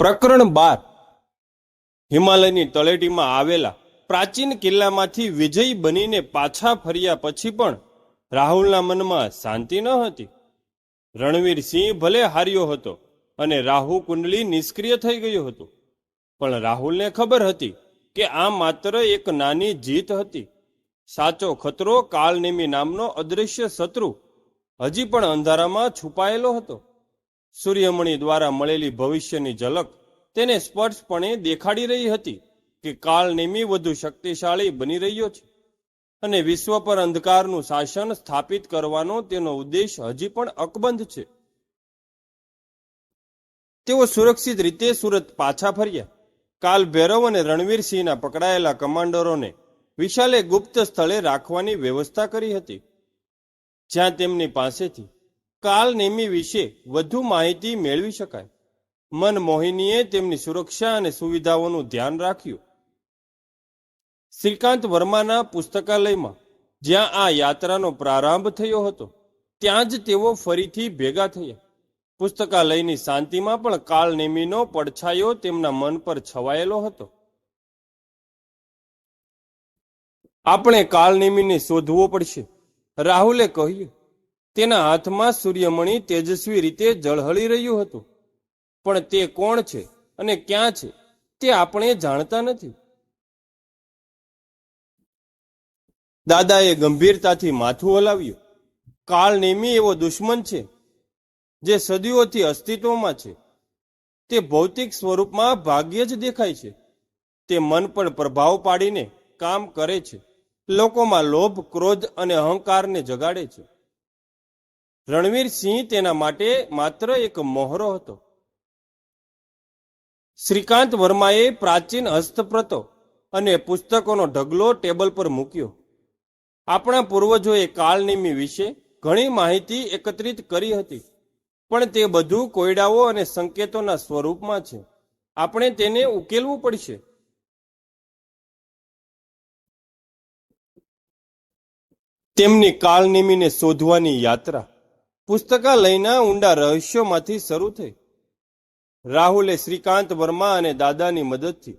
પ્રકરણ બાર. હિમાલયની તળેટીમાં આવેલા પ્રાચીન કિલ્લામાંથી વિજય બનીને પાછા ફર્યા પછી પણ રાહુલના મનમાં શાંતિ ન હતી. રણવીર સિંહ ભલે હાર્યો હતો અને રાહુ કુંડલી નિષ્ક્રિય થઈ ગયું હતું, પણ રાહુલને ખબર હતી કે આ માત્ર એક નાની જીત હતી. સાચો ખતરો કાલનેમી નામનો અદૃશ્ય શત્રુ હજી પણ અંધારામાં છુપાયેલો હતો. સૂર્યમણિ દ્વારા મળેલી ભવિષ્યની ઝલક તેને સ્પષ્ટપણે દેખાડી રહી હતી કે કાળનેમી વધુ શક્તિશાળી બની રહ્યો છે અને વિશ્વ પર અંધકારનું શાસન સ્થાપિત કરવાનો તેનો ઉદ્દેશ હજી પણ અકબંધ છે. તેઓ સુરક્ષિત રીતે સુરત પાછા ફર્યા. કાલ ભૈરવ અને રણવીરસિંહના પકડાયેલા કમાન્ડરોને વિશાલે ગુપ્ત સ્થળે રાખવાની વ્યવસ્થા કરી હતી. જ્યાં તેમની પાસેથી કાલનેમી વિશે વધુ માહિતી મેળવી શકાય. મનમોહિનીએ તેમની સુરક્ષા અને સુવિધાઓનું ધ્યાન રાખ્યું. શ્રીકાંત વર્માના પુસ્તકાલયમાં જ્યાં આ યાત્રાનો પ્રારંભ થયો હતો, ત્યાં જ તેઓ ફરીથી ભેગા થયા. પુસ્તકાલયની શાંતિમાં પણ કાળનેમીનો પડછાયો તેમના મન પર છવાયેલો હતો. આપણે કાળનેમીને શોધવો પડશે. રાહુલે કહ્યું તેના હાથમાં સૂર્યમણિ તેજસ્વી રીતે ઝળહળી રહ્યું હતું. પણ તે કોણ છે અને ક્યાં છે તે આપણે જાણતા નથી. દાદાએ ગંભીરતાથી માથું હલાવ્યું. કાળ નેમી એવો દુશ્મન છે જે સદીઓથી અસ્તિત્વમાં છે. તે ભૌતિક સ્વરૂપમાં ભાગ્યે જ દેખાય છે. તે મન પર પ્રભાવ પાડીને કામ કરે છે. લોકોમાં લોભ, ક્રોધ અને અહંકારને જગાડે છે. રણવીર સિંહ તેના માટે માત્ર એક મોહરો હતો. શ્રીકાંત વર્માએ પ્રાચીન હસ્તપ્રતો અને પુસ્તકોનો ઢગલો ટેબલ પર મૂક્યો. આપણા પૂર્વજોએ કાળનેમી વિશે ઘણી માહિતી એકત્રિત કરી હતી, પણ તે બધું કોયડાઓ અને સંકેતોના સ્વરૂપમાં છે. આપણે તેને ઉકેલવું પડશે. તેમની કાળનેમીને શોધવાની યાત્રા પુસ્તકાલયના ઊંડા રહસ્યોમાંથી શરૂ થઈ. રાહુલે શ્રીકાંત વર્મા અને દાદાની મદદથી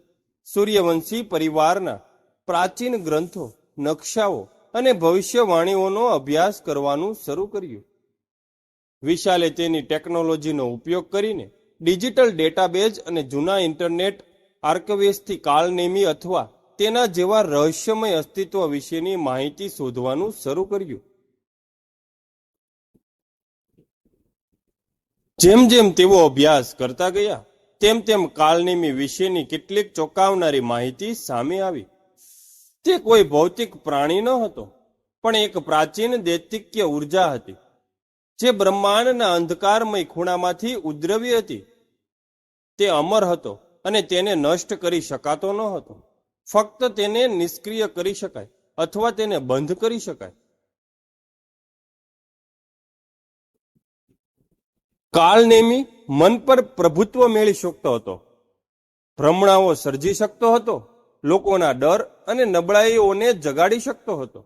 સૂર્યવંશી પરિવારના પ્રાચીન ગ્રંથો, નકશાઓ અને ભવિષ્યવાણીઓનો અભ્યાસ કરવાનું શરૂ કર્યું. વિશાલે તેની ટેકનોલોજીનો ઉપયોગ કરીને ડિજિટલ ડેટાબેઝ અને જૂના ઇન્ટરનેટ આર્કવેસથી કાળનેમી અથવા તેના જેવા રહસ્યમય અસ્તિત્વ વિશેની માહિતી શોધવાનું શરૂ કર્યું. જેમ જેમ તેઓ અભ્યાસ કરતા ગયા, તેમ તેમ કાળનેમી વિશેની કેટલીક ચોંકાવનારી માહિતી સામે આવી. તે કોઈ ભૌતિક પ્રાણી ન હતો, પણ એક પ્રાચીન દૈતિક્ય ઊર્જા હતી, જે બ્રહ્માંડના અંધકારમય ખૂણામાંથી ઉદ્રવી હતી. તે અમર હતો અને તેને નષ્ટ કરી શકાતો ન હતો. ફક્ત તેને નિષ્ક્રિય કરી શકાય અથવા તેને બંધ કરી શકાય. કાળનેમી મન પર પ્રભુત્વ મેળવી શકતો હતો. ભ્રમણાઓ સર્જી શકતો હતો, લોકોના ડર અને નબળાઈઓને જગાડી શકતો હતો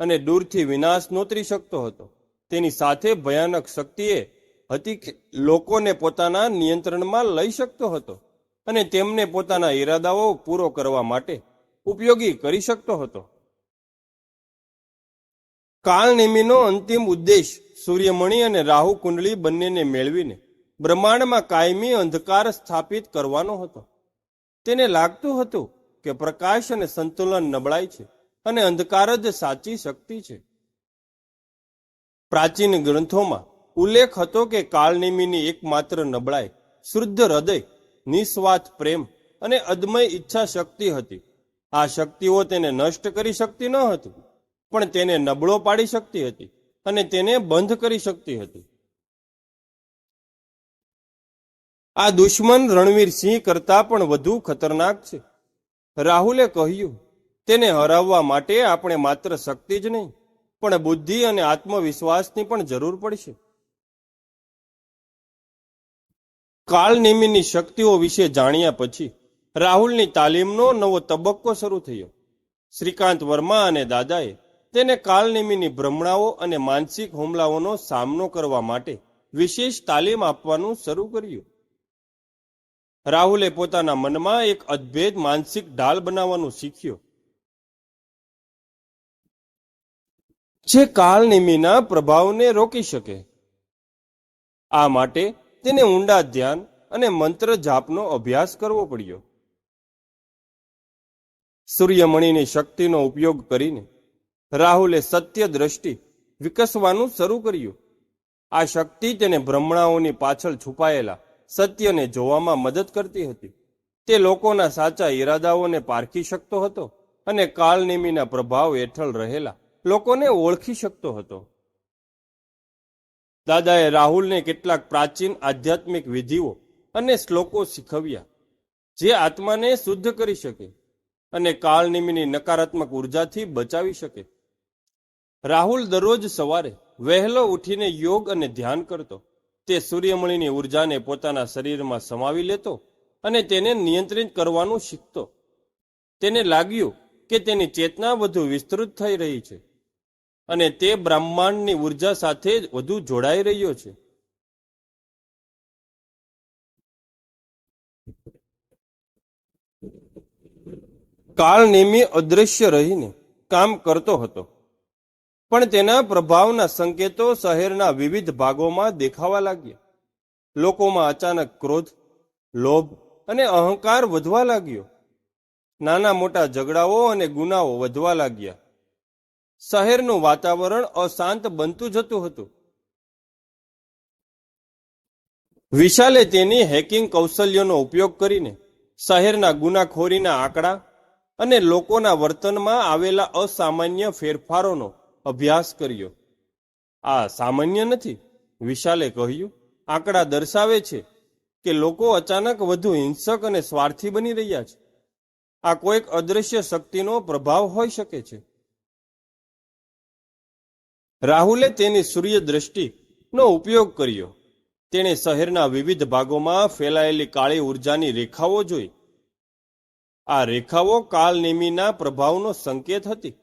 અને દૂરથી વિનાશ નોતરી શકતો હતો. તેની સાથે ભયાનક શક્તિએ હતી કે લોકોને પોતાના નિયંત્રણમાં લઈ શકતો હતો અને તેમને પોતાના ઈરાદાઓ પૂરો કરવા માટે ઉપયોગી કરી શકતો હતો. કાળનેમીનો અંતિમ ઉદ્દેશ સૂર્યમણિ અને રાહુ કુંડલી બંનેને મેળવીને બ્રહ્માંડમાં કાયમી અંધકાર સ્થાપિત કરવાનો હતો. તેને લાગતું હતું કે પ્રકાશ અને સંતુલન નબળાય છે અને અંધકાર જ સાચી શક્તિ છે. પ્રાચીન ગ્રંથોમાં ઉલ્લેખ હતો કે કાળનિમીની એકમાત્ર નબળાઈ શુદ્ધ હૃદય, નિસ્વાર્થ પ્રેમ અને અદમય ઈચ્છા શક્તિ હતી. આ શક્તિઓ તેને નષ્ટ કરી શકતી ન હતી, પણ તેને નબળો પાડી શકતી હતી. અને તેને બંધ કરી શકતી હતી. આ દુશ્મન રણવીર સિંહ કરતા પણ વધુ ખતરનાક છે. રાહુલે કહ્યું, તેને હરાવવા માટે આપણે માત્ર શક્તિ જ નહીં, પણ બુદ્ધિ અને આત્મવિશ્વાસની પણ જરૂર પડશે. કાળનેમીની શક્તિઓ વિશે જાણ્યા પછી રાહુલની તાલીમનો નવો તબક્કો શરૂ થયો. શ્રીકાંત વર્મા અને દાદાએ તેને કાળનેમીની ભ્રમણાઓ અને માનસિક હુમલાઓનો સામનો કરવા માટે વિશેષ તાલીમ આપવાનું શરૂ કર્યું. રાહુલે પોતાના મનમાં એક અદ્ભેદ માનસિક ઢાલ બનાવવાનું શીખ્યો. જે કાળનિમીના પ્રભાવને રોકી શકે. આ માટે તેને ઊંડા ધ્યાન અને મંત્ર જાપનો અભ્યાસ કરવો પડ્યો. સૂર્યમણિની શક્તિનો ઉપયોગ કરીને રાહુલે સત્ય દ્રષ્ટિ વિકસવાનું શરૂ કર્યું. આ શક્તિ તેને ભ્રમણાઓની પાછળ છુપાયેલા સત્યને જોવામાં મદદ કરતી હતી. તે લોકોના સાચા ઈરાદાઓને પારખી શકતો હતો અને કાળનેમીના પ્રભાવ હેઠળ રહેલા લોકોને ઓળખી શકતો હતો. દાદાએ રાહુલને કેટલાક પ્રાચીન આધ્યાત્મિક વિધિઓ અને શ્લોકો શીખવ્યા, જે આત્માને શુદ્ધ કરી શકે અને કાળનિમીની નકારાત્મક ઉર્જાથી બચાવી શકે. રાહુલ દરરોજ સવારે વહેલો ઉઠીને યોગ અને ધ્યાન કરતો. તે સૂર્યમણીની ઉર્જાને પોતાના શરીરમાં સમાવી લેતો અને તેને નિયંત્રિત કરવાનું શીખતો. તેને લાગ્યું કે તેની ચેતના વધુ વિસ્તૃત થઈ રહી છે અને તે બ્રહ્માંડની ઊર્જા સાથે જ વધુ જોડાઈ રહ્યો છે. કાળનેમી અદૃશ્ય રહીને કામ કરતો હતો. પણ તેના પ્રભાવના સંકેતો શહેરના વિવિધ ભાગોમાં દેખાવા લાગ્યા. લોકોમાં અચાનક ક્રોધ, લોભ અને અહંકાર વધવા લાગ્યો. નાના મોટા ઝઘડાઓ અને ગુનાઓ વધવા લાગ્યા. શહેરનું વાતાવરણ અશાંત બનતું જતું હતું. વિશાલે તેની હેકિંગ કૌશલ્યોનો ઉપયોગ કરીને શહેરના ગુનાખોરીના આંકડા અને લોકોના વર્તનમાં આવેલા અસામાન્ય ફેરફારોનો અભ્યાસ કર્યો. આ સામાન્ય નથી, વિશાલે કહ્યું. આંકડા દર્શાવે છે કે લોકો અચાનક વધુ હિંસક અને સ્વાર્થી બની રહ્યા છે. આ કોઈક અદૃશ્ય શક્તિનો પ્રભાવ હોઈ શકે છે. રાહુલે તેની સૂર્ય દ્રષ્ટિનો ઉપયોગ કર્યો. તેણે શહેરના વિવિધ ભાગોમાં ફેલાયેલી કાળી ઉર્જાની રેખાઓ જોઈ. આ રેખાઓ કાલનેમીના પ્રભાવનો સંકેત હતી.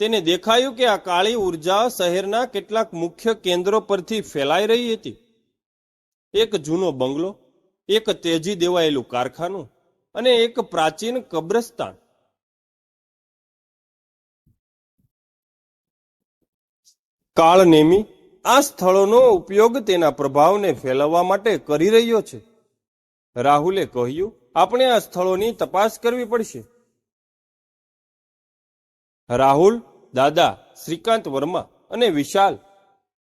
તેને દેખાયું કે આ કાળી ઊર્જા શહેરના કેટલાક મુખ્ય કેન્દ્રો પરથી ફેલાઈ રહી હતી. એક જૂનો બંગલો, એક તેજી દેવાયેલું કારખાનું અને એક પ્રાચીન કબ્રસ્તાન. કાળનેમી આ સ્થળોનો ઉપયોગ તેના પ્રભાવને ફેલાવવા માટે કરી રહ્યો છે. રાહુલે કહ્યું, આપણે આ સ્થળોની તપાસ કરવી પડશે. રાહુલ દાદા શ્રીકાંત વર્મા અને વિશાલ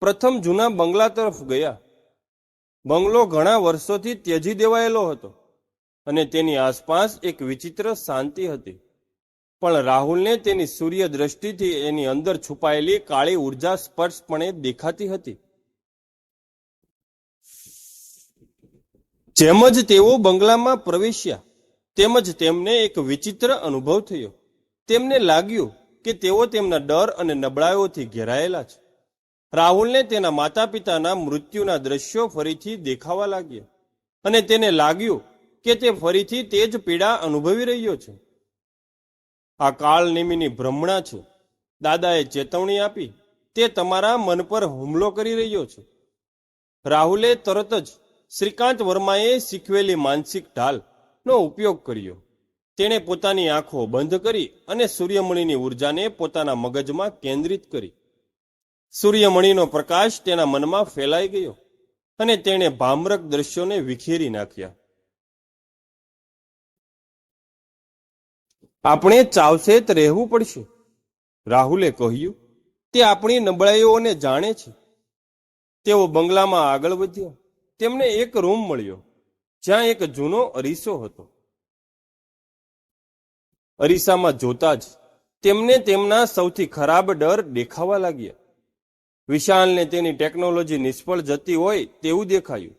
પ્રથમ જૂના બંગલા તરફ ગયા. બંગલો ઘણા વર્ષોથી ત્યજી દેવાયેલો હતો અને તેની આસપાસ એક વિચિત્ર શાંતિ હતી. પણ રાહુલને તેની સૂર્ય દ્રષ્ટિથી એની અંદર છુપાયેલી કાળી ઊર્જા સ્પર્શપણે દેખાતી હતી. જેમ જ તેઓ બંગલામાં પ્રવેશ્યા તેમજ તેમને એક વિચિત્ર અનુભવ થયો. તેમને લાગ્યું કે તેઓ તેમના ડર અને નબળાઈઓથી ઘેરાયેલા છે. રાહુલને તેના માતા પિતાના મૃત્યુના દ્રશ્યો ફરીથી દેખાવા લાગ્યા અને તેને લાગ્યું કે તે ફરીથી તે જ પીડા અનુભવી રહ્યો છે. આ કાળનિમિની ભ્રમણા છે. દાદાએ ચેતવણી આપી, તે તમારા મન પર હુમલો કરી રહ્યો છે. રાહુલે તરત જ શ્રીકાંત વર્માએ શીખવેલી માનસિક ઢાલનો ઉપયોગ કર્યો. તેણે પોતાની આંખો બંધ કરી અને સૂર્યમણીની ઉર્જાને પોતાના મગજમાં કેન્દ્રિત કરી. સૂર્યમણીનો પ્રકાશ તેના મનમાં ફેલાઈ ગયો અને તેણે ભામરક દ્રશ્યોને વિખેરી નાખ્યા. આપણે ચાવસેત રહેવું પડશે, રાહુલે કહ્યું. તે આપણી નબળાઈઓને જાણે છે. તેઓ બંગલામાં આગળ વધ્યા. તેમને એક રૂમ મળ્યો, જ્યાં એક જૂનો અરીસો હતો. અરીસામાં જોતા જ તેમને તેમના સૌથી ખરાબ ડર દેખાવા લાગ્યા. વિશાલને તેની ટેકનોલોજી નિષ્ફળ જતી હોય તેવું દેખાયું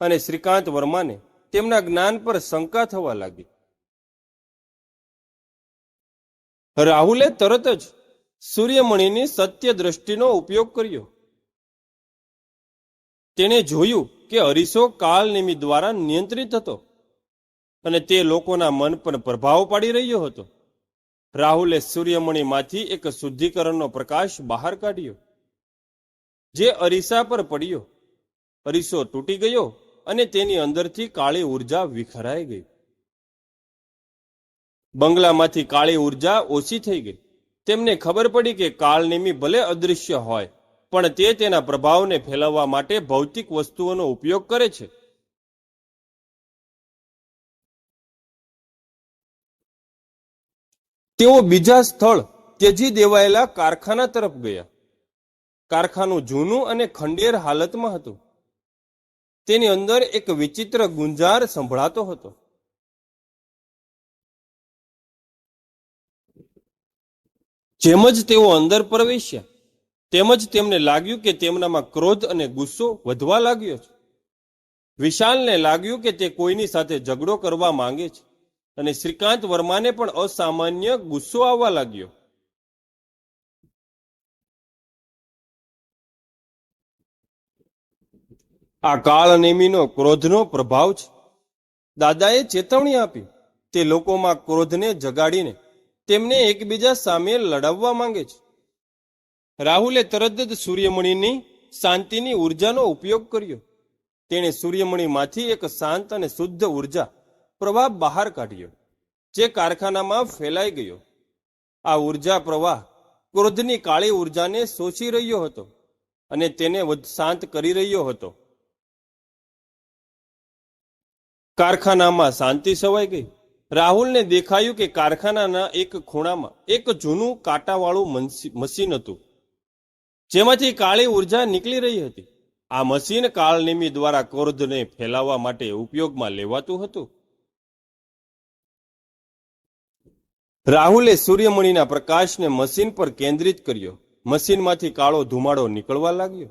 અને શ્રીકાંત વર્માને તેમના જ્ઞાન પર શંકા થવા લાગી. રાહુલે તરત જ સૂર્યમણીની સત્ય દ્રષ્ટિનો ઉપયોગ કર્યો. તેણે જોયું કે અરીસો કાળનેમી દ્વારા નિયંત્રિત હતો. અને તે લોકોના મન પર પ્રભાવ પાડી રહ્યો હતો. રાહુલે સૂર્યમણીમાંથી એક શુદ્ધિકરણનો પ્રકાશ બહાર કાઢ્યો. જે અરીસા પર પડ્યો. અરીસો તૂટી ગયો અને તેની અંદરથી કાળી ઊર્જા વિખરાઈ ગઈ. બંગલામાંથી કાળી ઊર્જા ઓછી થઈ ગઈ. તેમને ખબર પડી કે કાળનેમી ભલે અદૃશ્ય હોય, પણ તે તેના પ્રભાવને ફેલાવવા માટે ભૌતિક વસ્તુઓનો ઉપયોગ કરે છે. તેઓ બીજા સ્થળ ત્યજી દેવાયેલા કારખાના તરફ ગયા. કારખાનું જૂનું અને ખંડેર હાલતમાં હતું. તેની અંદર એક વિચિત્ર ગુંજાર સંભળાતો હતો. જેમ જ તેઓ અંદર પ્રવેશ્યા તેમજ તેમને લાગ્યું કે તેમનામાં ક્રોધ અને ગુસ્સો વધવા લાગ્યો છે. વિશાલને લાગ્યું કે તે કોઈની સાથે ઝઘડો કરવા માંગે છે. અને શ્રીકાંત વર્માને પણ અસામાન્ય ગુસ્સો આવવા લાગ્યો. આ કાળ નેમીનો ક્રોધનો પ્રભાવ છે. દાદાએ ચેતવણી આપી. તે લોકોમાં ક્રોધને જગાડીને તેમને એકબીજા સામે લડાવવા માંગે છે. રાહુલે તરત જ સૂર્યમણીની શાંતિની ઉર્જાનો ઉપયોગ કર્યો. તેણે સૂર્યમણીમાંથી એક શાંત અને શુદ્ધ ઊર્જા પ્રવાહ બહાર કાઢ્યો. જે કારખાનામાં ફેલાઈ ગયો. આ ઊર્જા પ્રવાહ ક્રોધની કાળી ઉર્જાને શોષી રહ્યો હતો અને તેને શાંત કરી રહ્યો હતો. કારખાનામાં શાંતિ સવાઈ ગઈ. રાહુલને દેખાયું કે કારખાનાના એક ખૂણામાં એક જૂનું કાંટાવાળું મશીન હતું. જેમાંથી કાળી ઊર્જા નીકળી રહી હતી. આ મશીન કાળનેમી દ્વારા ક્રોધને ફેલાવવા માટે ઉપયોગમાં લેવાતું હતું. રાહુલે સૂર્યમણીના પ્રકાશને મશીન પર કેન્દ્રિત કર્યો. મશીનમાંથી કાળો ધુમાડો નીકળવા લાગ્યો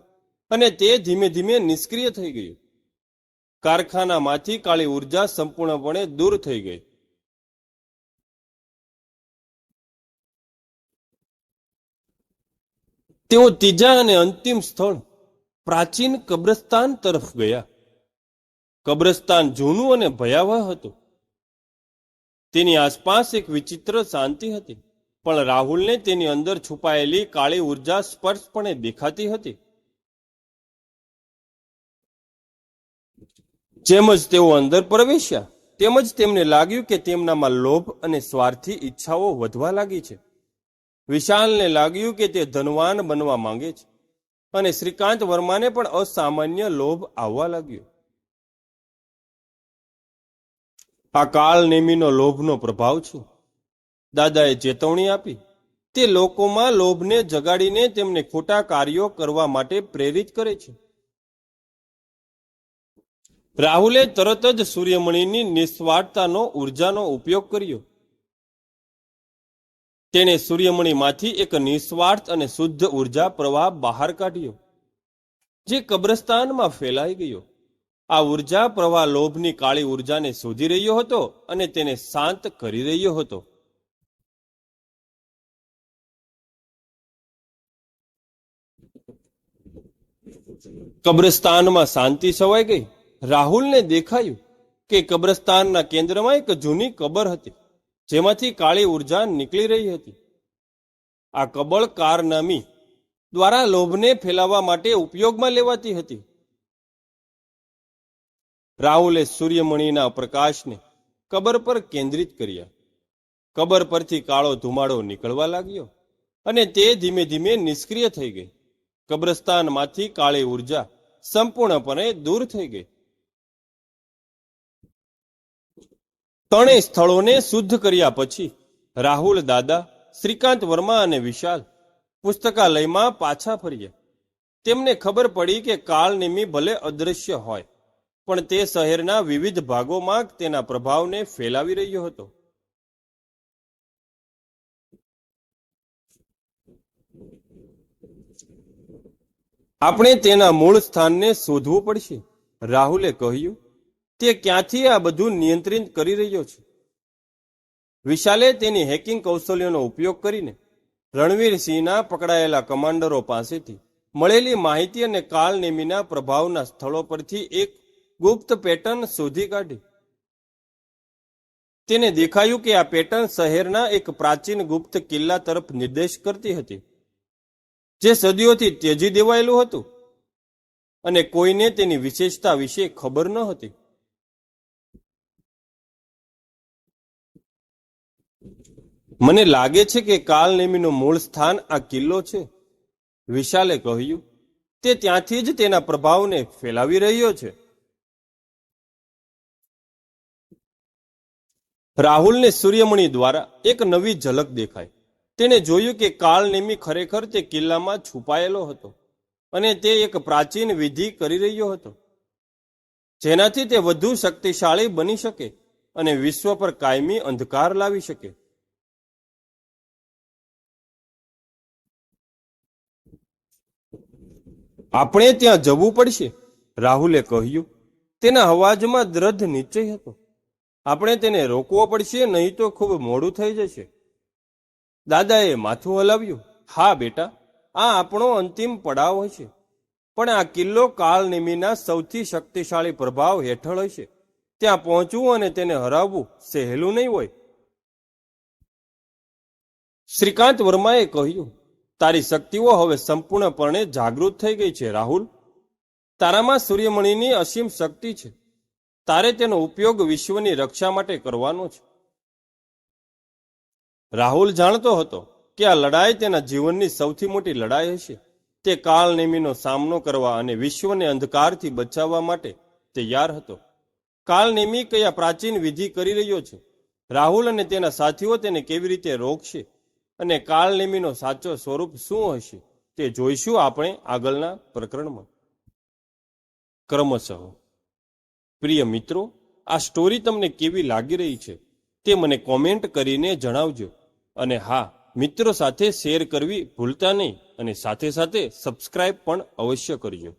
અને તે ધીમે ધીમે નિષ્ક્રિય થઈ ગયું. કારખાનામાંથી કાળી ઊર્જા સંપૂર્ણપણે દૂર થઈ ગઈ. તેઓ ત્રીજા અને અંતિમ સ્થળ પ્રાચીન કબ્રસ્તાન તરફ ગયા. કબ્રસ્તાન જૂનું અને ભયાવહ હતું. તેની આસપાસ એક વિચિત્ર શાંતિ હતી. પણ રાહુલને તેની અંદર છુપાયેલી કાળી ઊર્જા સ્પર્શપણે દેખાતી હતી. જેમ જ તેઓ અંદર પ્રવેશ્યા તેમજ તેમને લાગ્યું કે તેમનામાં લોભ અને સ્વાર્થી ઈચ્છાઓ વધવા લાગી છે. વિશાલને લાગ્યું કે તે ધનવાન બનવા માંગે છે. અને શ્રીકાંત વર્માને પણ અસામાન્ય લોભ આવવા લાગ્યો. આ કાળનેમીનો લોભનો પ્રભાવ છું. દાદાએ ચેતવણી આપી. તે લોકોમાં લોભને જગાડીને તેમને ખોટા કાર્યો કરવા માટે પ્રેરિત કરે છે. રાહુલે તરત જ સૂર્યમણીની નિસ્વાર્થતાનો ઉર્જાનો ઉપયોગ કર્યો. તેણે સૂર્યમણીમાંથી એક નિસ્વાર્થ અને શુદ્ધ ઊર્જા પ્રવાહ બહાર કાઢ્યો, જે કબ્રસ્તાનમાં ફેલાઈ ગયો. આ ઊર્જા પ્રવાહ લોભની કાળી ઉર્જાને શોધી રહ્યો હતો અને તેને શાંત કરી રહ્યો હતો. કબ્રસ્તાનમાં શાંતિ સવાઈ ગઈ. રાહુલને દેખાયું કે કબ્રસ્તાનના કેન્દ્રમાં એક જૂની કબર હતી, જેમાંથી કાળી ઊર્જા નીકળી રહી હતી. આ કબળ કારનામી દ્વારા લોભને ફેલાવવા માટે ઉપયોગમાં લેવાતી હતી. રાહુલે સૂર્યમણીના પ્રકાશને કબર પર કેન્દ્રિત કર્યા. કબર પરથી કાળો ધુમાડો નીકળવા લાગ્યો અને તે ધીમે ધીમે નિષ્ક્રિય થઈ ગઈ. કબ્રસ્તાનમાંથી કાળી ઊર્જા સંપૂર્ણપણે દૂર થઈ ગઈ. ત્રણેય સ્થળોને શુદ્ધ કર્યા પછી રાહુલ દાદા, શ્રીકાંત વર્મા અને વિશાલ પુસ્તકાલયમાં પાછા ફર્યા. તેમને ખબર પડી કે કાળનિમી ભલે અદૃશ્ય હોય પણ તે શહેરના વિવિધ ભાગોમાં તેના પ્રભાવને ફેલાવી રહ્યો હતો. આપણે તેના મૂળ સ્થાનને શોધવું પડશે. રાહુલે કહ્યું, તે ક્યાંથી આ બધું નિયંત્રિત કરી રહ્યો છે? વિશાલે તેની હેકિંગ કૌશલ્યોનો ઉપયોગ કરીને રણવીરસિંહના પકડાયેલા કમાન્ડરો પાસેથી મળેલી માહિતી અને કાળનેમીના પ્રભાવના સ્થળો પરથી એક ગુપ્ત પેટર્ન શોધી કાઢી. તેને દેખાયું કે આ પેટર્ન શહેરના એક પ્રાચીન ગુપ્ત કિલ્લા તરફ નિર્દેશ કરતી હતી, જે સદીઓથી ત્યજી દેવાયેલું હતું અને કોઈને તેની વિશેષતા વિશે ખબર ન હતી. મને લાગે છે કે કાલનેમીનું મૂળ સ્થાન આ કિલ્લો છે, વિશાલે કહ્યું. તે ત્યાંથી જ તેના પ્રભાવને ફેલાવી રહ્યો છે. રાહુલને સૂર્યમણિ દ્વારા એક નવી ઝલક દેખાઈ. તેણે જોયું કે કાળનેમી ખરેખર તે કિલ્લામાં છુપાયેલો હતો અને તે એક પ્રાચીન વિધિ કરી રહ્યો હતો. જેનાથી તે વધુ શક્તિશાળી બની શકે અને વિશ્વ પર કાયમી અંધકાર લાવી શકે. આપણે ત્યાં જવું પડશે, રાહુલે કહ્યું. તેના અવાજમાં દ્રઢ નિશ્ચય હતો. આપણે તેને રોકવો પડશે, નહીં તો ખૂબ મોડું થઈ જશે. દાદાએ માથું હલાવ્યું. હા, બેટા, આ આપણો અંતિમ પડાવ હશે. પણ આ કિલ્લો કાળનેમીના સૌથી શક્તિશાળી પ્રભાવ હેઠળ હશે. ત્યાં પહોંચવું અને તેને હરાવવું સહેલું નહીં હોય. શ્રીકાંત વર્માએ કહ્યું, તારી શક્તિઓ હવે સંપૂર્ણપણે જાગૃત થઈ ગઈ છે, રાહુલ. તારામાં સૂર્યમણિની અસીમ શક્તિ છે. તારે તેનો ઉપયોગ વિશ્વની રક્ષા માટે કરવાનો છે. રાહુલ જાણતો હતો કે આ લડાઈ તેના જીવનની સૌથી મોટી લડાઈ હશે. તે કાળનેમીનો સામનો કરવા અને વિશ્વને અંધકારથી બચાવવા માટે તૈયાર હતો. કાળનેમી કયા પ્રાચીન વિધિ કરી રહ્યો છે? રાહુલ અને તેના સાથીઓ તેને કેવી રીતે રોકશે? અને કાળનેમીનો સાચો સ્વરૂપ શું હશે? તે જોઈશું આપણે આગળના પ્રકરણમાં. ક્રમશઃ પ્રિય મિત્રો, આ સ્ટોરી તમને કેવી લાગી રહી છે તે મને કોમેન્ટ કરીને જણાવજો. અને હા, મિત્રો સાથે શેર કરવી ભૂલતા નહીં અને સાથે સાથે સબસ્ક્રાઇબ પણ અવશ્ય કરજો.